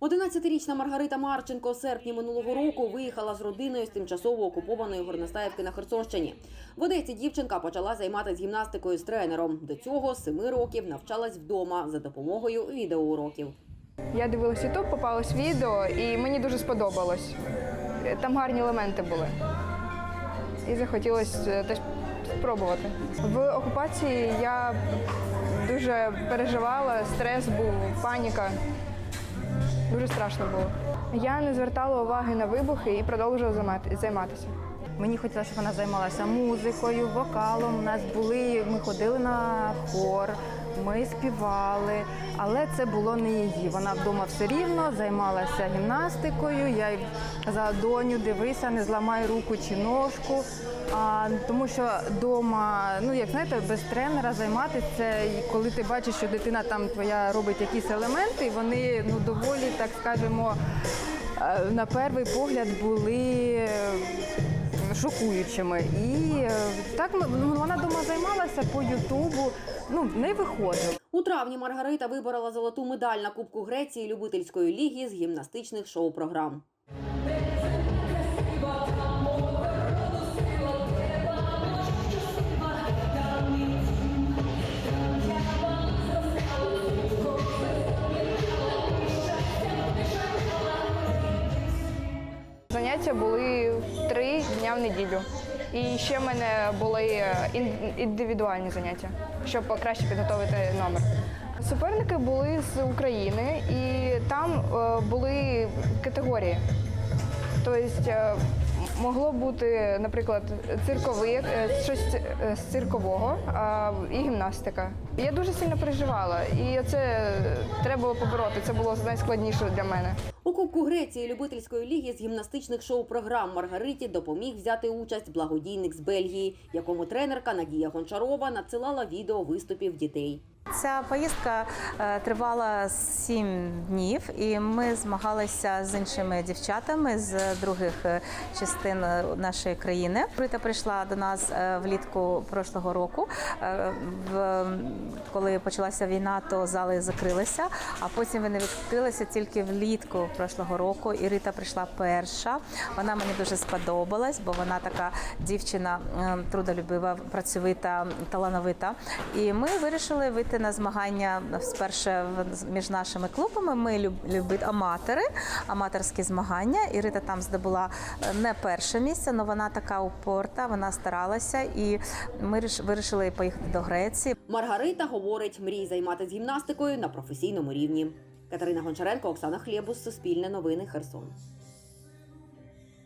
11-річна Маргарита Марченко у серпні минулого року виїхала з родиною з тимчасово окупованої Горностаївки на Херсонщині. В Одесі дівчинка почала займатися гімнастикою з тренером. До цього 7 років навчалась вдома за допомогою відеоуроків. Я дивилась YouTube, попалось відео, і мені дуже сподобалось. Там гарні елементи були. І захотілося теж спробувати. В окупації я дуже переживала, стрес був, паніка. Дуже страшно було. Я не звертала уваги на вибухи і продовжувала займатися. Мені хотілося, щоб вона займалася музикою, вокалом. У нас були, ми ходили на хор, ми співали, але це було не її. Вона вдома все рівно займалася гімнастикою. Я їй казала, доню, дивися, не зламай руку чи ножку. А, тому що вдома, ну як знаєте, без тренера займатися, це коли ти бачиш, що дитина там твоя робить якісь елементи, вони ну доволі, так скажемо, е, на перший погляд були шокуючими. І е, так ну, вона дома займалася по Ютубу, ну не виходило. У травні Маргарита виборола золоту медаль на Кубку Греції любительської ліги з гімнастичних шоу-програм. Заняття були три дня в неділю. І ще в мене були індивідуальні заняття, щоб краще підготувати номер. Суперники були з України, і там е, були категорії. Тобто е, могло бути, наприклад, цирковий, е, щось е, з циркового і гімнастика. Я дуже сильно переживала, і це треба було побороти. Це було найскладніше для мене. У Кубку Греції любительської ліги з гімнастичних шоу-програм Маргариті допоміг взяти участь благодійник з Бельгії, якому тренерка Надія Гончарова надсилала відео виступів дітей. Ця поїздка е, тривала сім днів, і ми змагалися з іншими дівчатами з других е, частин е, нашої країни. Рита прийшла до нас влітку прошлого року. Коли почалася війна, то зали закрилися, а потім вони відкрилися тільки влітку прошлого року. І Рита прийшла перша. Вона мені дуже сподобалась, бо вона така дівчина трудолюбива, працьовита, талановита. І ми вирішили вийти на змагання спершу в- між нашими клубами. Ми люб- любить аматори, аматорські змагання. І Рита там здобула е, не перше місце, але вона така упорта, вона старалася, і ми ріш- вирішили поїхати до Греції. Маргарита говорить, мрій займатися гімнастикою на професійному рівні. Катерина Гончаренко, Оксана Хлєбус, Суспільне новини, Херсон.